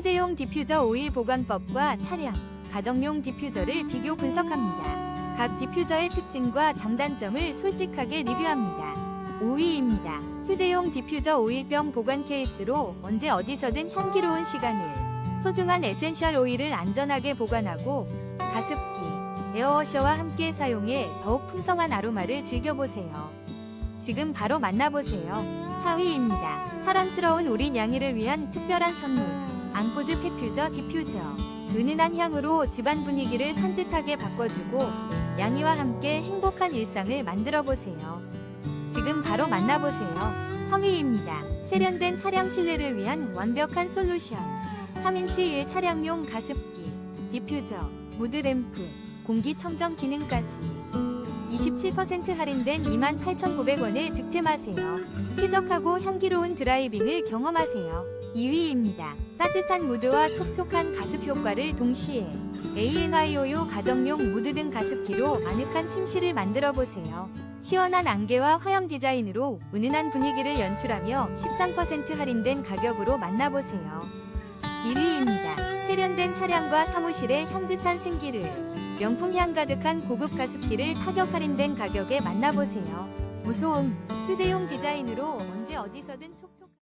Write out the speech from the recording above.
휴대용 디퓨저 오일 보관법과 차량, 가정용 디퓨저를 비교 분석합니다. 각 디퓨저의 특징과 장단점을 솔직하게 리뷰합니다. 5위입니다. 휴대용 디퓨저 오일병 보관 케이스로 언제 어디서든 향기로운 시간을 소중한 에센셜 오일을 안전하게 보관하고 가습기, 에어워셔와 함께 사용해 더욱 풍성한 아로마를 즐겨보세요. 지금 바로 만나보세요. 4위입니다. 사랑스러운 우리 냥이를 위한 특별한 선물. 앙코즈 펫퓨저 디퓨저. 은은한 향으로 집안 분위기를 산뜻하게 바꿔주고 냥이와 함께 행복한 일상을 만들어 보세요. 지금 바로 만나보세요. 3위입니다. 세련된 차량 실내를 위한 완벽한 솔루션. 3인치 1 차량용 가습기, 디퓨저, 무드램프, 공기청정 기능까지 27% 할인된 28,900원에 득템하세요. 쾌적하고 향기로운 드라이빙을 경험하세요. 2위입니다. 따뜻한 무드와 촉촉한 가습 효과를 동시에 ANIOU 가정용 무드 등 가습기로 아늑한 침실을 만들어 보세요. 시원한 안개와 화염 디자인으로 은은한 분위기를 연출하며 13% 할인된 가격으로 만나보세요. 1위입니다. 세련된 차량과 사무실의 향긋한 생기를 명품 향 가득한 고급 가습기를 파격 할인된 가격에 만나보세요. 무소음, 휴대용 디자인으로 언제 어디서든 촉촉